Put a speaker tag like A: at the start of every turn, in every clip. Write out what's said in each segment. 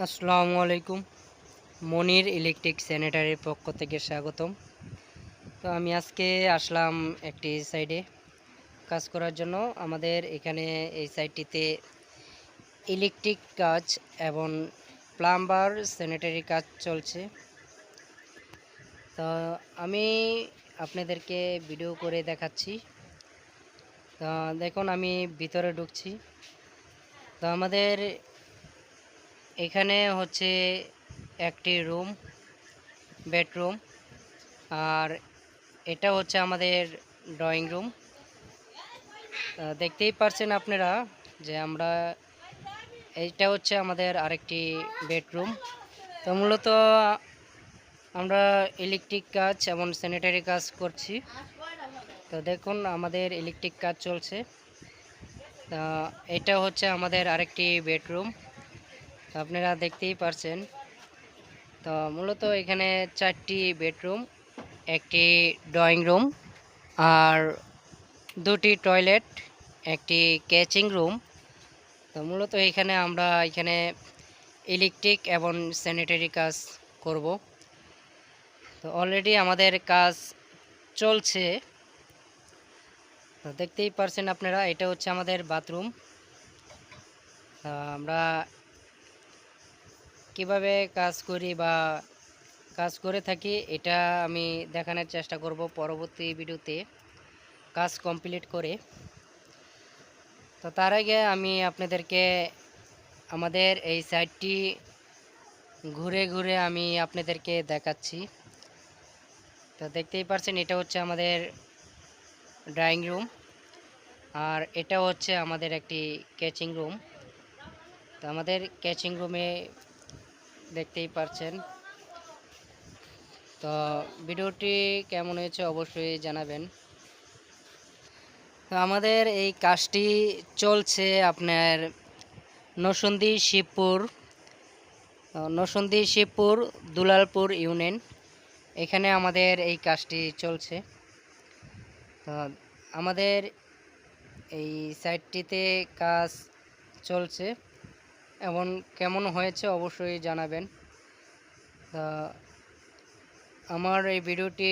A: আসসালামু আলাইকুম। মনির ইলেকট্রিক স্যানিটারির পক্ষ থেকে স্বাগতম। তো আমি আজকে আসলাম একটি সাইডে কাজ করার জন্য। আমাদের এখানে এই সাইডটিতে ইলেকট্রিক কাজ এবং প্লাম্বার স্যানিটারি কাজ চলছে। তো আমি আপনাদেরকে ভিডিও করে দেখাচ্ছি। তো দেখুন, আমি ভিতরে ঢুকছি। তো আমাদের এখানে হচ্ছে একটি রুম, বেডরুম, আর এটা হচ্ছে আমাদের ড্রয়িং রুম। দেখতেই পারছেন আপনারা যে আমরা, এইটা হচ্ছে আমাদের আরেকটি বেডরুম। তো মূলত আমরা ইলেকট্রিক কাজ এবং স্যানিটারি কাজ করছি। তো দেখুন আমাদের ইলেকট্রিক কাজ চলছে। এটা হচ্ছে আমাদের আরেকটি বেডরুম। আপনারা দেখতেই পারছেন। তো মূলত এখানে চারটি বেডরুম, একটি ড্রয়িং রুম আর দুটি টয়লেট, একটি ক্যাচিং রুম। তো মূলত এখানে আমরা এখানে ইলেকট্রিক এবং স্যানিটারি কাজ করব। তো অলরেডি আমাদের কাজ চলছে। তো দেখতেই পারছেন আপনারা, এটা হচ্ছে আমাদের বাথরুম। আমরা কীভাবে কাজ করি বা কাজ করে থাকি, এটা আমি দেখানোর চেষ্টা করব পরবর্তী ভিডিওতে কাজ কমপ্লিট করে। তো তার আগে আমি আপনাদেরকে আমাদের এই সাইডটি ঘুরে ঘুরে আমি আপনাদেরকে দেখাচ্ছি। তো দেখতেই পারছেন, এটা হচ্ছে আমাদের ড্রয়িং রুম আর এটা হচ্ছে আমাদের একটি ক্যাচিং রুম তো আমাদের ক্যাচিং রুমে দেখতেই পারছেন। তো ভিডিওটি কেমন হয়েছে অবশ্যই জানাবেন। তো আমাদের এই কাজটি চলছে আপনার নসন্দি শিবপুর নসন্দি শিবপুর দুলালপুর ইউনিয়ন। এখানে আমাদের এই কাজটি চলছে। তো আমাদের এই সাইটটিতে কাজ চলছে। এবং কেমন হয়েছে অবশ্যই জানাবেন। আমার এই ভিডিওটি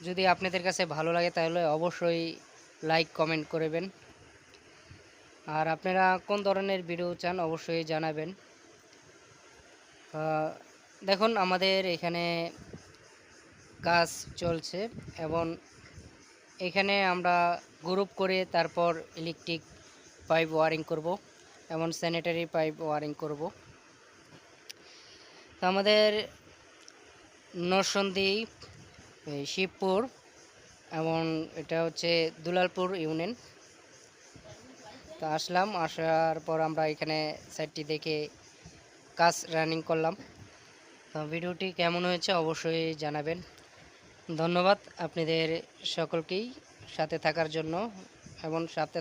A: যদি আপনাদের কাছে ভালো লাগে তাহলে অবশ্যই লাইক, কমেন্ট করবেন। আর আপনারা কোন ধরনের ভিডিও চান অবশ্যই জানাবেন। দেখুন আমাদের এখানে কাজ চলছে এবং এখানে আমরা গ্রুপ করে তারপর ইলেকট্রিক পাইপ ওয়ারিং করব। এমন স্যানিটারি পাইপ ওয়ারিং করব। তো আমাদের নরসন্দি শিবপুর, এবং এটা হচ্ছে দুলালপুর ইউনিয়ন। তো আসলাম, আসার পর আমরা এখানে সাইডটি দেখে কাজ রানিং করলাম। তো ভিডিওটি কেমন হয়েছে অবশ্যই জানাবেন। ধন্যবাদ আপনাদের সকলকেই সাথে থাকার জন্য এবং সাথে